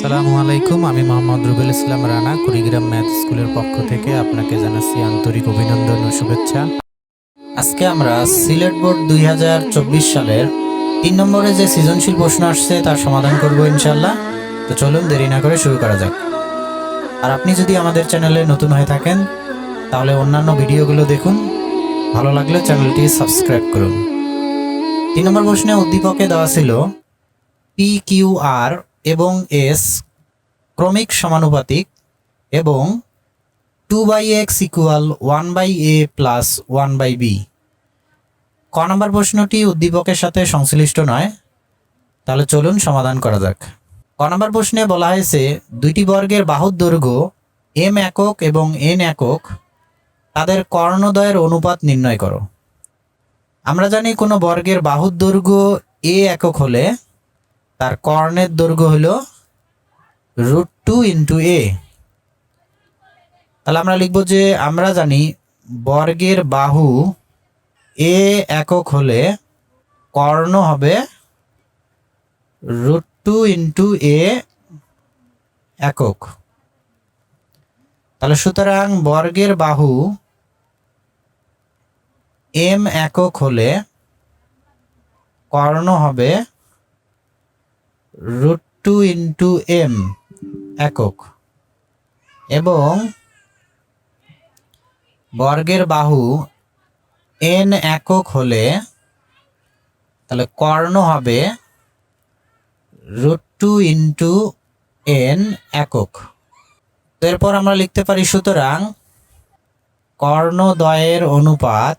আসসালামু আলাইকুম, আমি মোহাম্মদ রুবেল ইসলাম রানা, কুড়িগ্রাম ম্যাথ স্কুলের পক্ষ থেকে আপনাকে জানাচ্ছি আন্তরিক অভিনন্দন ও শুভেচ্ছা। আজকে আমরা সিলেট বোর্ড দুই হাজার চব্বিশ সালের তিন নম্বরে যে সৃজনশীল প্রশ্ন আসছে তার সমাধান করব ইনশাল্লাহ তো চলুন দেরি না করে শুরু করা যাক। আর আপনি যদি আমাদের চ্যানেলে নতুন হয়ে থাকেন, তাহলে অন্যান্য ভিডিওগুলো দেখুন। ভালো লাগলে চ্যানেলটি সাবস্ক্রাইব করুন। তিন নম্বর প্রশ্নে উদ্দীপকে দেওয়া ছিল পি কিউ আর এবং এস ক্রমিক সমানুপাতিক এবং two by x equal one by a plus one by b. ক নম্বর প্রশ্নটি উদ্দীপকের সাথে সংশ্লিষ্ট নয়। তাহলে চলুন সমাধান করা যাক। ক নম্বর প্রশ্নে বলা হয়েছে, দুইটি বর্গের বাহুর দৈর্ঘ্য এম একক এবং এন একক, তাদের কর্ণদ্বয়ের অনুপাত নির্ণয় করো। আমরা জানি কোনো বর্গের বাহুর দৈর্ঘ্য এ একক হলে তার কর্ণের দৈর্ঘ্য হল রুট টু ইন্টু এ তাহলে আমরা লিখব যে আমরা জানি বর্গের বাহু এ একক হলে কর্ণ হবে রুট টু ইন্টু এ একক। তাহলে সুতরাং বর্গের বাহু এম একক হলে কর্ণ হবে রুট টু ইন্টু এম একক। এবং বর্গের বাহু এন একক হলে তাহলে কর্ণ হবে রুট টু ইন্টু এন একক। এরপর আমরা লিখতে পারি সুতরাং কর্ণদ্বয়ের অনুপাত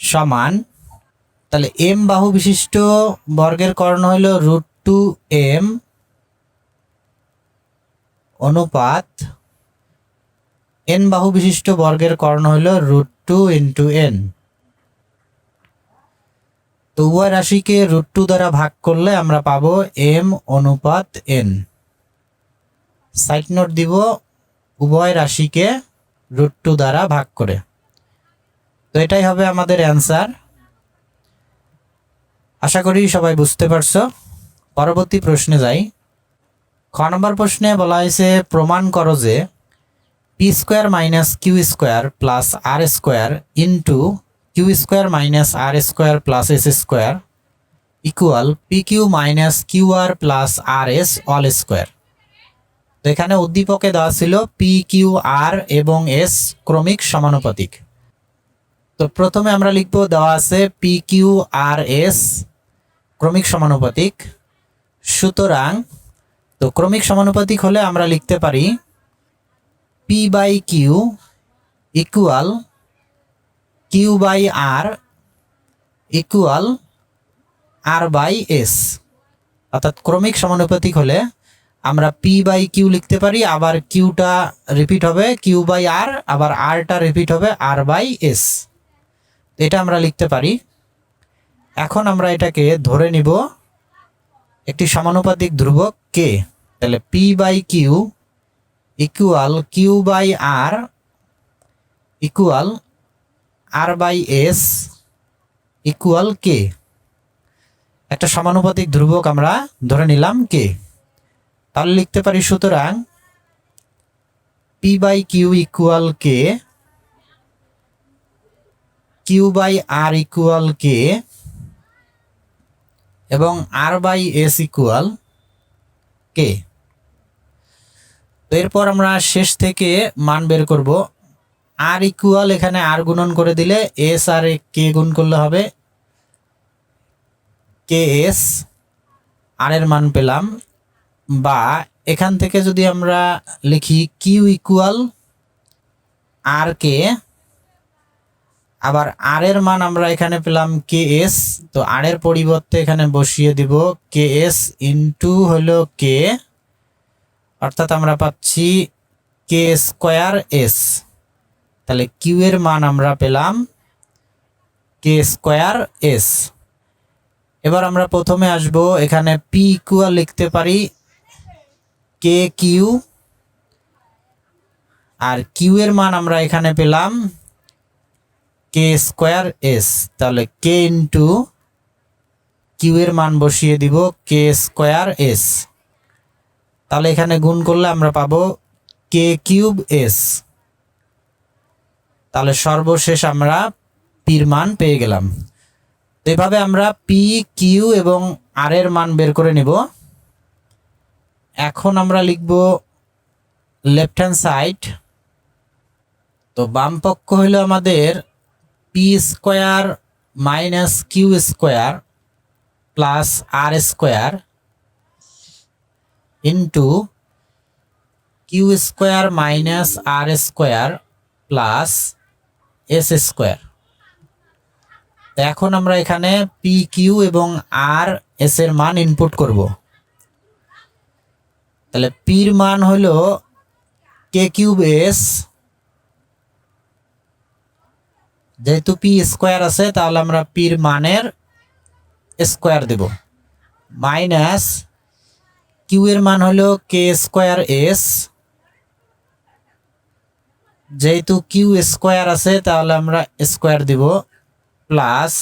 সমান, তাহলে এম বাহু বিশিষ্ট বর্গের কর্ণ হল রুট টু এম অনুপাত এন বাহু বিশিষ্ট বর্গের কর্ণ হল রুট টু ইন্টু এন তো উভয় রাশিকে রুট টু দ্বারা ভাগ করলে আমরা পাবো এম অনুপাত এন সাইড নোট দিব, উভয় রাশিকে রুট টু দ্বারা ভাগ করে। তো এটাই হবে আমাদের অ্যান্সার আশা করি সবাই বুঝতে পারছ। পরবর্তী প্রশ্নে যাই। খ নম্বর প্রশ্নে বলা হয়েছে, প্রমাণ করো যে p square minus q square plus r square into q square minus r square plus s square equal p q minus q r plus r s all square তো এখানে উদ্দীপকে দেওয়া ছিল পি কিউ আর এবং S ক্রমিক সমানুপাতিক। তো প্রথমে আমরা লিখব, দেওয়া আছে পি কিউ আর এস ক্রমিক সমানুপাতিক। সুতরাং, তো ক্রমিক সমানুপাতিক হলে আমরা লিখতে পারি p by q equal q by r equal r by s অর্থাৎ ক্রমিক সমানুপাতিক হলে আমরা পি বাই কিউ লিখতে পারি, আবার কিউটা রিপিট হবে কিউ বাই আর আবার আরটা রিপিট হবে আর বাই এস এটা আমরা লিখতে পারি। এখন আমরা এটাকে ধরে নিব। একটি সমানুপাতিক ধ্রুবক কে? তাহলে p by q equal q by r equal r by s equal k একটা সমানুপাতিক ধ্রুবক আমরা ধরে নিলাম কে তাহলে লিখতে পারি সুতরাং p by q equal k q by r equal k এবং r by s equal k তো এরপর আমরা শেষ থেকে মান বের করব। আর ইকুয়াল এখানে আর গুণন করে দিলে এস আর এ কে গুণ করলে হবে। কে এস আর এর মান পেলাম। বা এখান থেকে যদি আমরা লিখি কিউ ইকুয়াল আর কে আবার আর এর মান আমরা এখানে পেলাম কে এস তো আর এর পরিবর্তে এখানে বসিয়ে দিব কে এস ইন্টু হলো কে অর্থাৎ আমরা পাচ্ছি কে স্কোয়ার এস তাহলে কিউ এর মান আমরা পেলাম কে স্কোয়ার এস এবার আমরা প্রথমে আসব, এখানে পি ইকুয়াল লিখতে পারি কে কিউ আর কিউ এর মান আমরা এখানে পেলাম কে স্কোয়ার এস তাহলে কে ইন্টু কিউ এর মান বসিয়ে দিব কে স্কোয়ার এস তাহলে এখানে গুণ করলে আমরা পাবো কে কিউব এস তাহলে সর্বশেষ আমরা পির মান পেয়ে গেলাম। তো এভাবে আমরা পি কিউ এবং আর এর মান বের করে নিব। এখন আমরা লিখব লেফট হ্যান্ড সাইড তো বাম পক্ষ হইল আমাদের p square minus q square plus r square into q square minus r square plus s square. এখন আমরা এখানে পি কিউ এবং আর এস এর মান ইনপুট করব। তাহলে পির মান হলো কে কিউব এস যেহেতু পি স্কোয়ার আছে, তাহলে আমরা পির মানের স্কোয়ার দেব। মাইনাস কিউ এর মান হলো কে স্কোয়ার এস। যেহেতু কিউ স্কোয়ার আছে, তাহলে আমরা স্কোয়ার দিব প্লাস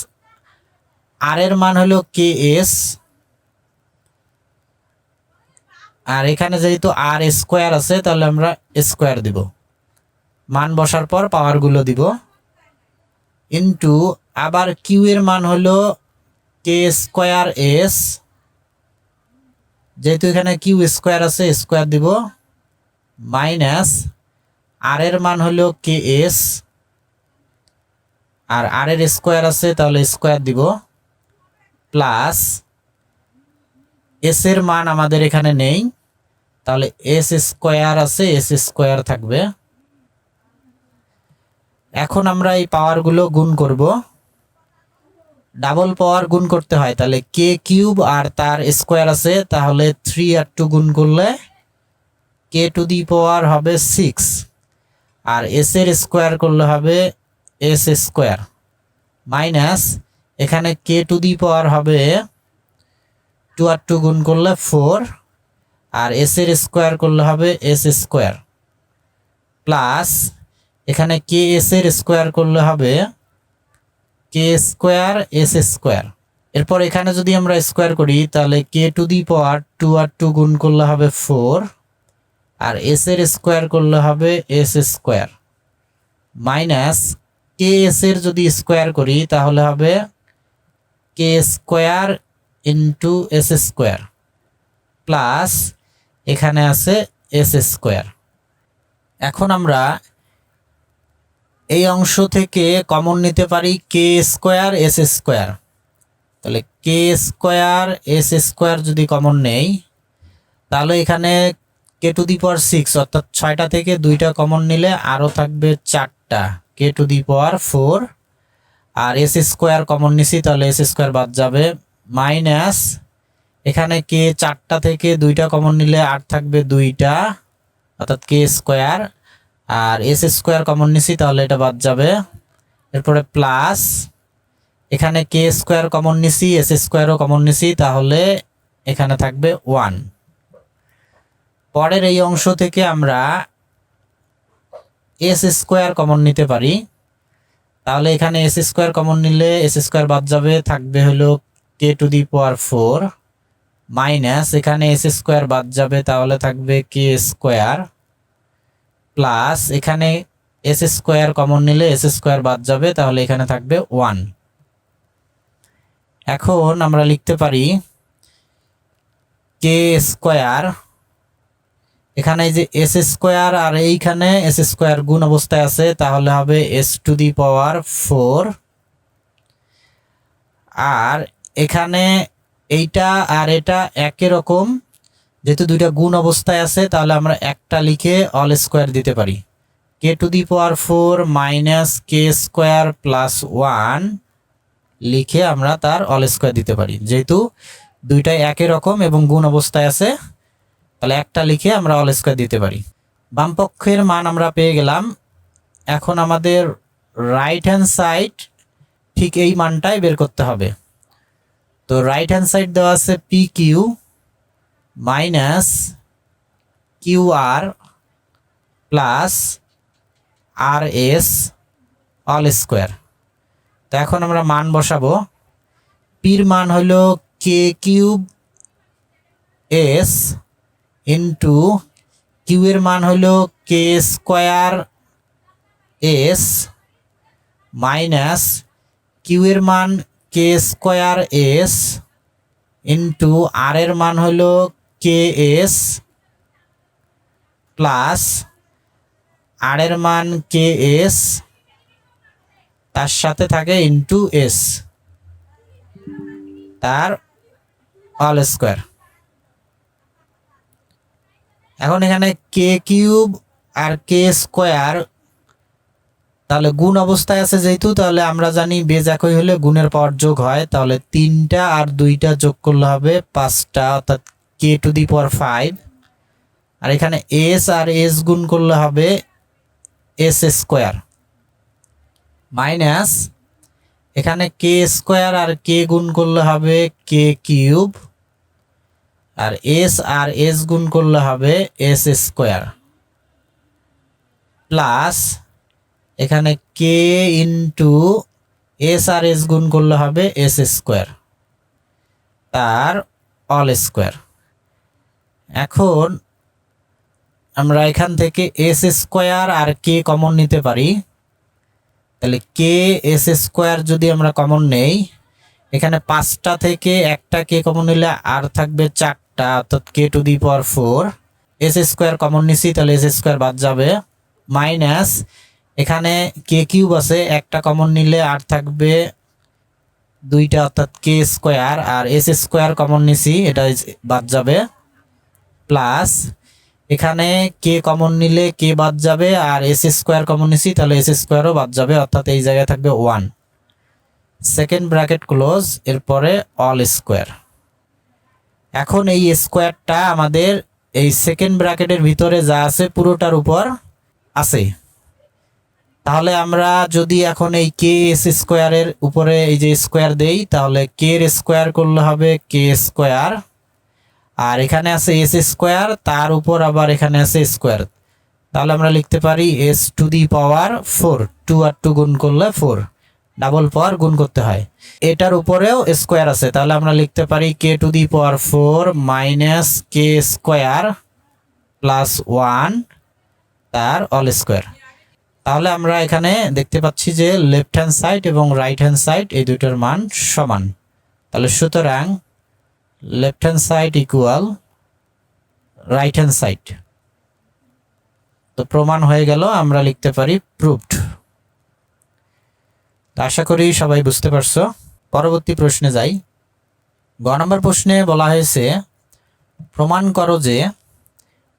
আর এর মান হলো কে এস। আর এখানে যেহেতু আর স্কোয়ার আছে, তাহলে আমরা স্কোয়ার দিব। মান বসার পর পাওয়ারগুলো দিব। ইন্টু আবার কিউ এর মান হলো কে স্কোয়ার এস। যেহেতু এখানে কিউ স্কোয়ার আছে, স্কোয়ার দিব মাইনাস আর এর মান হলো কে এস। আর আর এর স্কোয়ার আছে, তাহলে স্কোয়ার দিব প্লাস এস এর মান আমাদের এখানে নেই। তাহলে এস স্কোয়ার আছে, এস স্কোয়ার থাকবে। এখন আমরা এই পাওয়ারগুলো গুণ করব। ডাবল পাওয়ার গুণ করতে হয়, তাহলে কে কিউব আর তার স্কোয়ার আছে, তাহলে থ্রি আর টু গুণ করলে কে টু দি পাওয়ার হবে সিক্স আর এস এর স্কোয়ার করলে হবে এস স্কোয়ার। মাইনাস এখানে কে টু দি পাওয়ার হবে টু আর টু গুণ করলে ফোর আর এস এর স্কোয়ার করলে হবে এস স্কোয়ার। প্লাস এখানে কে এস এর স্কোয়ার করলে হবে কে স্কোয়ার এস স্কোয়ার এরপর এখানে যদি আমরা স্কোয়ার করি, তাহলে k two the power two R two গুণ করলে হবে ফোর আর এস এর স্কোয়ার করলে হবে s square minus k s এর যদি স্কোয়ার করি, তাহলে হবে k square into s square plus এখানে আছে এস স্কোয়ার এখন আমরা এই অংশ থেকে কমন নিতে পারি কে স্কোয়ার এস স্কোয়ার তাহলে কে স্কোয়ার এস স্কোয়ার যদি কমন নেই, তাহলে এখানে কে টু দি পাওয়ার সিক্স অর্থাৎ ছয়টা থেকে দুইটা কমন নিলে আরও থাকবে চারটা। K two the power four R s square common নিছি, তাহলে এস স্কোয়ার বাদ যাবে। মাইনাস এখানে কে চারটা থেকে দুইটা কমন নিলে আর থাকবে দুইটা, অর্থাৎ কে স্কোয়ার আর এস স্কোয়ার কমন নিছি, তাহলে এটা বাদ যাবে। এরপরে প্লাস এখানে কে স্কোয়ার কমন নিছি এস স্কোয়ারও কমন নিছি, তাহলে এখানে থাকবে ওয়ান পরের এই অংশ থেকে আমরা এস স্কোয়ার কমন নিতে পারি। তাহলে এখানে এস স্কোয়ার কমন নিলে এস স্কোয়ার বাদ যাবে, থাকবে হলো k two the power four minus এখানে এস স্কোয়ার বাদ যাবে, তাহলে থাকবে কে স্কোয়ার প্লাস এখানে এস স্কোয়ার কমন নিলে এস স্কোয়ার বাদ যাবে, তাহলে এখানে থাকবে ওয়ান এখন আমরা লিখতে পারি কে স্কোয়ার এখানে যে এস স্কোয়ার আর এইখানে এস স্কোয়ার গুণ অবস্থায় আছে, তাহলে হবে s two the power four আর এখানে এইটা আর এটা একই রকম যেহেতু দুইটা গুণ অবস্থায় আছে, তাহলে আমরা একটা লিখে অল স্কোয়ার দিতে পারি। K two the power four minus k square plus one লিখে আমরা তার অল স্কোয়ার দিতে পারি। যেহেতু দুইটাই একই রকম এবং গুণ অবস্থায় আছে, তাহলে একটা লিখে আমরা অল স্কোয়ার দিতে পারি। বামপক্ষের মান আমরা পেয়ে গেলাম। এখন আমাদের রাইট হ্যান্ড সাইড ঠিক এই মানটাই বের করতে হবে। তো রাইট হ্যান্ড সাইড দেওয়া আছে p q minus q r plus r s all square. তো এখন আমরা মান বসাবো। পির মান হলো k cube s into q এর মান হলো k square s minus q এর মান k square s into r এর মান হলো কে এস প্লাস আর এর মান কে এস তার সাথে থাকে ইন্টু এস তার অল স্কোয়ার এখন এখানে কে কিউব আর কে স্কোয়ার তাহলে গুণ অবস্থায় আছে যেহেতু, তাহলে আমরা জানি বেজ একই হলে গুণের পাওয়ার যোগ হয়, তাহলে তিনটা আর দুইটা যোগ করলে হবে পাঁচটা, অর্থাৎ k two the power five আর এখানে এস আর এস গুণ করলে হবে এস স্কোয়ার মাইনাস এখানে কে স্কোয়ার আর কে গুণ করলে হবে কে কিউব আর এস আর এস গুণ করলে হবে এস স্কোয়ার প্লাস এখানে কে ইন্টু এস আর এস গুণ করলে হবে এস স্কোয়ার তার অল স্কোয়ার এখন আমরা এখান থেকে এস স্কোয়ার আর কে কমন নিতে পারি। তাহলে কে এস স্কোয়ার যদি আমরা কমন নেই, এখানে পাঁচটা থেকে একটা কে কমন নিলে আর থাকবে চারটা, অর্থাৎ k two the power four s square common নিছি, তাহলে এস স্কোয়ার বাদ যাবে। মাইনাস এখানে কে কিউব আছে, একটা কমন নিলে আর থাকবে দুইটা, অর্থাৎ কে স্কোয়ার আর এস স্কোয়ার কমন নিছি, এটা বাদ যাবে। প্লাস এখানে কে কমন নিলে কে বাদ যাবে আর এস স্কোয়ার কমন নিছি, তাহলে এস স্কোয়ারও বাদ যাবে, অর্থাৎ এই জায়গায় থাকবে ওয়ান সেকেন্ড ব্র্যাকেট ক্লোজ এরপরে অল স্কোয়ার এখন এই স্কোয়ারটা আমাদের এই সেকেন্ড ব্র্যাকেটের ভিতরে যা আছে, পুরোটার উপর আছে। তাহলে আমরা যদি এখন এই কে এস স্কোয়ারের উপরে এই যে স্কোয়ার দেই, তাহলে কে এর স্কোয়ার করলে হবে কে স্কোয়ার আর এখানে আছে এস স্কোয়ার তার উপর আবার এখানে আছে স্কোয়ার তাহলে আমরা লিখতে পারি s two the power four two R two গুণ করলে ফোর ডাবল পাওয়ার গুণ করতে হয়। এটার উপরেও স্কোয়ার আছে, তাহলে আমরা লিখতে পারি k two the power four minus k square plus one তার অল স্কোয়ার তাহলে আমরা এখানে দেখতে পাচ্ছি যে লেফট হ্যান্ড সাইড এবং রাইট হ্যান্ড সাইড এই দুটোর মান সমান। তাহলে সুতরাং left hand side equal right hand side তো প্রমাণ হয়ে গেল, আমরা লিখতে পারি প্রুভড আশা করি সবাই বুঝতে পারছ। পরবর্তী প্রশ্নে যাই। গ নম্বর প্রশ্নে বলা হয়েছে, প্রমাণ করো যে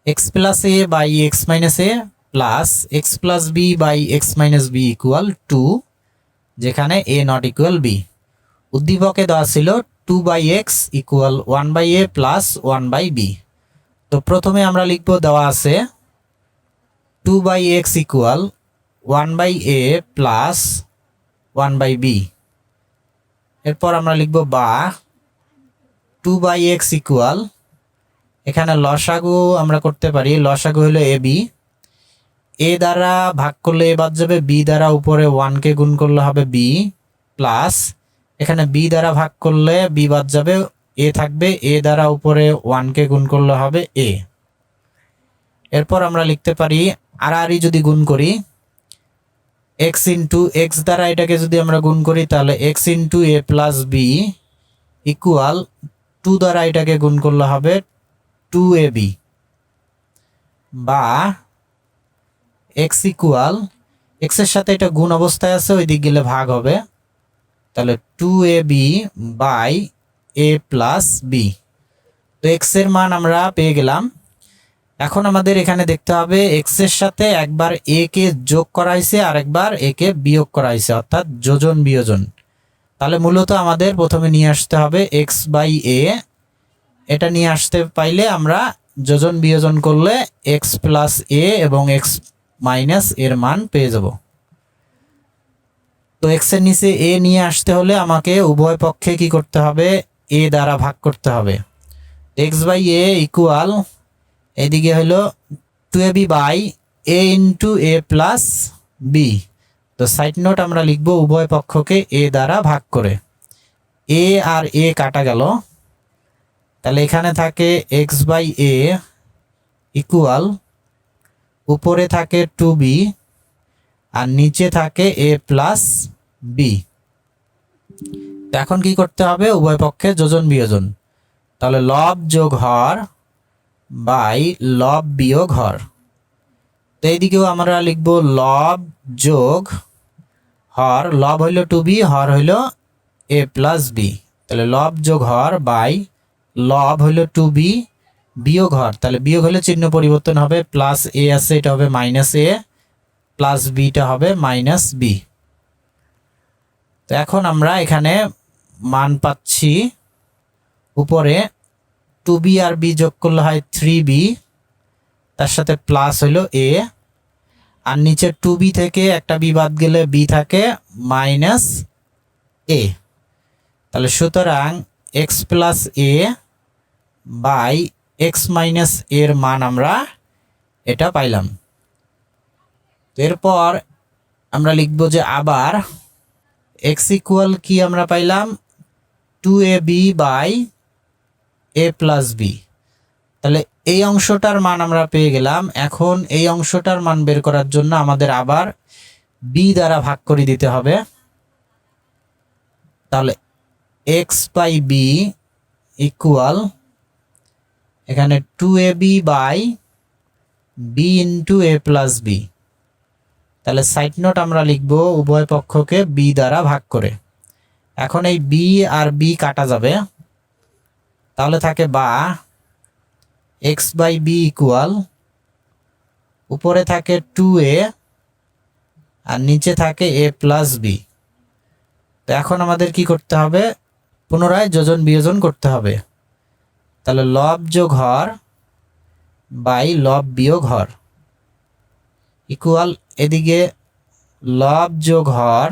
x plus a by x minus a plus x plus b by x minus b equal two যেখানে এ নট ইকুয়াল বি উদ্দীপকে দেওয়া ছিল two by x equal one by a plus one by b তো প্রথমে আমরা লিখব দেওয়া আছে two by x equal one by a plus one by b এরপর আমরা লিখব বা টু বাই এক্স ইকুয়াল এখানে লসাগু আমরা করতে পারি, লসাগু হলো এ বি এ দ্বারা ভাগ করলে এ বাদ যাবে বি দ্বারা উপরে ওয়ানকে গুণ করলে হবে বি প্লাস এখানে বি দ্বারা ভাগ করলে বি বাদ যাবে, এ থাকবে, এ দ্বারা উপরে ওয়ানকে গুণ করলে হবে এ। এরপর আমরা লিখতে পারি আরই যদি গুণ করি এক্স ইন্টু এক্স দ্বারা এটাকে যদি আমরা গুণ করি, তাহলে x into a plus b equal two দ্বারা এটাকে গুণ করলে হবে টু এ বি বা এক্স ইকুয়াল এক্সের সাথে এটা গুণ অবস্থায় আছে ওই দিক গেলে ভাগ হবে। তাহলে two a b by a plus b তো এক্সের মান আমরা পেয়ে গেলাম। এখন আমাদের এখানে দেখতে হবে এক্সের সাথে একবার এ কে যোগ করা হয়েছে আর একবার এ কে বিয়োগ করা হয়েছে, অর্থাৎ যোজন বিয়োজন। তাহলে মূলত আমাদের প্রথমে নিয়ে আসতে হবে এক্স বাই এ এটা নিয়ে আসতে পাইলে আমরা যোজন বিয়োজন করলে এক্স প্লাস এ এবং এক্স মাইনাস এর মান পেয়ে যাব। তো এক্সের নিচে এ নিয়ে আসতে হলে আমাকে উভয় পক্ষে কি করতে হবে? এ দ্বারা ভাগ করতে হবে। এক্স বাই এ ইকুয়াল এদিকে হলো two a b by a into a plus b তো সাইড নোট আমরা লিখব উভয় পক্ষকে এ দ্বারা ভাগ করে। এ আর এ কাটা গেল। তাহলে এখানে থাকে এক্স বাই এ ইকুয়াল উপরে থাকে টু বি আর নিচে থাকে এ প্লাস বি। এখন কি করতে হবে? উভয় পক্ষে যোজন বিয়োজন। তাহলে লব যোগ হর বাই লব বিয়োগ হর। তো এইদিকেও আমরা লিখব লব যোগ হর। লব হইল টু বি, হর হইল এ প্লাস বি। তাহলে লব যোগ হর বাই লব হইল টু বি বিয়োগ হর। তাহলে বিয়োগ হলে চিহ্ন পরিবর্তন হবে, প্লাস এ আছে, এটা হবে মাইনাস এ। প্লাস বিটা হবে মাইনাস বি তো এখন আমরা এখানে মান পাচ্ছি উপরে টু বি আর বি যোগ করলে হয় থ্রি বি তার সাথে প্লাস হইল এ আর নিচে টু বি থেকে একটা বি বাদ গেলে বি থাকে মাইনাস এ তাহলে সুতরাং x plus a by x minus এর মান আমরা এটা পাইলাম। এরপর আমরা লিখব যে আবার এক্স ইকুয়াল কি আমরা পাইলাম? Two a b by a plus b তাহলে এই অংশটার মান আমরা পেয়ে গেলাম। এখন এই অংশটার মান বের করার জন্য আমাদের আবার বি দ্বারা ভাগ করে দিতে হবে। তাহলে এক্স বাই বি ইকুয়াল এখানে two a b by b into a plus b তাহলে সাইড নোট আমরা লিখব উভয় পক্ষকে বি দ্বারা ভাগ করে। এখন এই বি আর বি কাটা যাবে। তাহলে থাকে বা এক্স বাই বি ইকুয়াল উপরে থাকে টু এ আর নিচে থাকে এ প্লাস বি তো এখন আমাদের কি করতে হবে? পুনরায় যোজন বিয়োজন করতে হবে। তাহলে লব যোগ হর বাই লব বিয়োগ হর। ইকুয়াল এদিকে লব যোগ হর,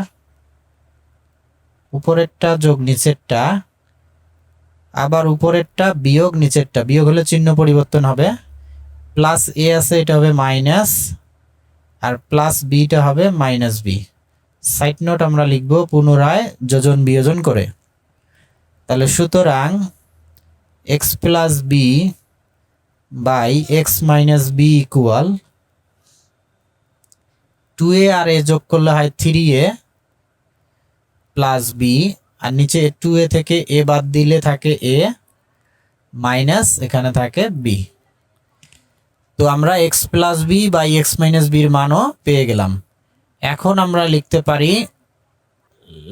উপরেরটা যোগ নিচেরটা, আবার উপরেরটা বিয়োগ নিচেরটা। বিয়োগ হলে চিহ্ন পরিবর্তন হবে। প্লাস এ আছে, এটা হবে মাইনাস, আর প্লাস বিটা হবে মাইনাস বি। সাইড নোট আমরা লিখব পুনরায় যোজন বিয়োজন করে। তাহলে সুতরাং x plus b by x minus b equal two a আর এ যোগ করলে হয় থ্রি এ প্লাস বি আর নিচে টু এ থেকে এ বাদ দিলে থাকে এ মাইনাস এখানে থাকে বি তো আমরা x plus b by x minus বির মানও পেয়ে গেলাম। এখন আমরা লিখতে পারি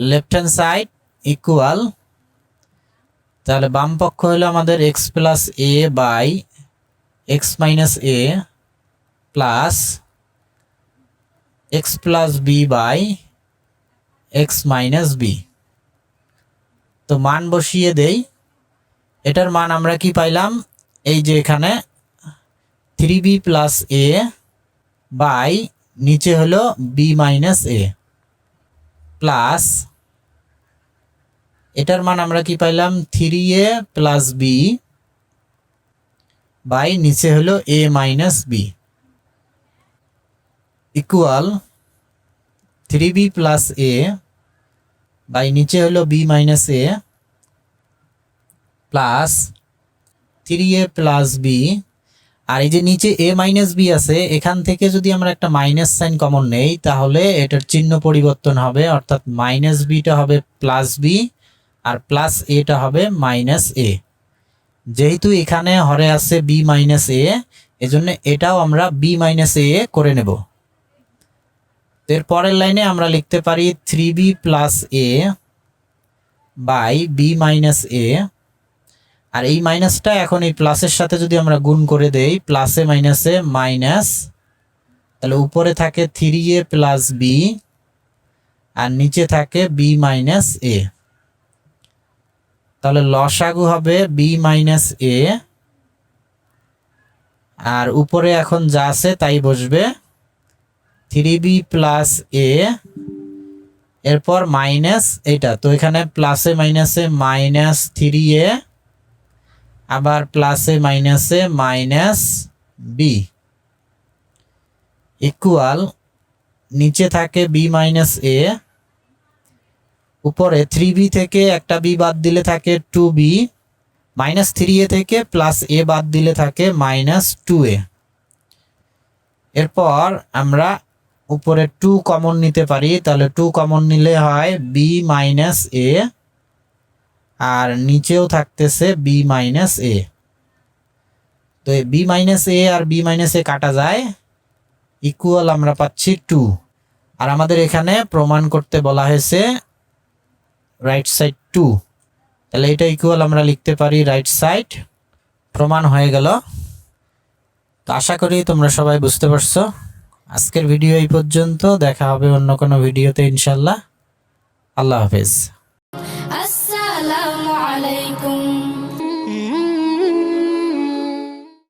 লেফট হ্যান্ড সাইড ইকুয়াল তাহলে বাম পক্ষ হলো আমাদের x plus a by x minus a plus x plus b by x minus b তো মান বসিয়ে দেই। এটার মান আমরা কি পাইলাম? এই যে এখানে three b plus a by নিচে হলো বি মাইনাস এ প্লাস এটার মান আমরা কি পাইলাম? Three a plus b by নিচে হলো a minus b equal three b plus a by নিচে হলো b minus a plus three a plus b আর এই যে নিচে এ মাইনাস বি আছে, এখান থেকে যদি আমরা একটা মাইনাস সাইন কমন নেই, তাহলে এটার চিহ্ন পরিবর্তন হবে, অর্থাৎ মাইনাস বিটা হবে প্লাস বি আর প্লাস এটা হবে মাইনাস এ যেহেতু এখানে হরে আছে বি মাইনাস এ এজন্য এটাও আমরা বি মাইনাস এ করে নেব। এর পরের লাইনে আমরা লিখতে পারি three b plus a by b minus a আর এই মাইনাসটা এখন এই প্লাসের সাথে যদি আমরা গুণ করে দেই প্লাসে মাইনাসে মাইনাস তাহলে উপরে থাকে থ্রি এ প্লাস বি আর নিচে থাকে বি মাইনাস এ তাহলে লসাগু হবে বি মাইনাস এ আর উপরে এখন যা আছে তাই বসবে থ্রি বি প্লাস এ, এরপর মাইনাস এটা। তো এখানে প্লাসে মাইনাসে মাইনাস থ্রি এ, আবার প্লাসে মাইনাসে মাইনাস বি ইকুয়াল নিচে থাকে বি মাইনাস এ উপরে থ্রি বি থেকে একটা বি বাদ দিলে থাকে two b minus three a থেকে প্লাস এ বাদ দিলে থাকে মাইনাস টু এ এরপর আমরা উপরে টু কমন নিতে পারি, তাহলে টু কমন নিলে হয় বি মাইনাস এ আর নিচেও থাকতেছে বি মাইনাস এ তো বি মাইনাস এ আর বি মাইনাস এ কাটা যায় ইকুয়াল আমরা পাচ্ছি টু আর আমাদের এখানে প্রমাণ করতে বলা হয়েছে রাইট সাইড টু তাহলে এটা ইকুয়াল আমরা লিখতে পারি রাইট সাইড প্রমাণ হয়ে গেল। তো আশা করি তোমরা সবাই বুঝতে পারছ। আজকের ভিডিও এই পর্যন্ত। দেখা হবে অন্য কোনো ভিডিওতে ইনশাল্লাহ আল্লাহ হাফেজ। আসসালামু আলাইকুম।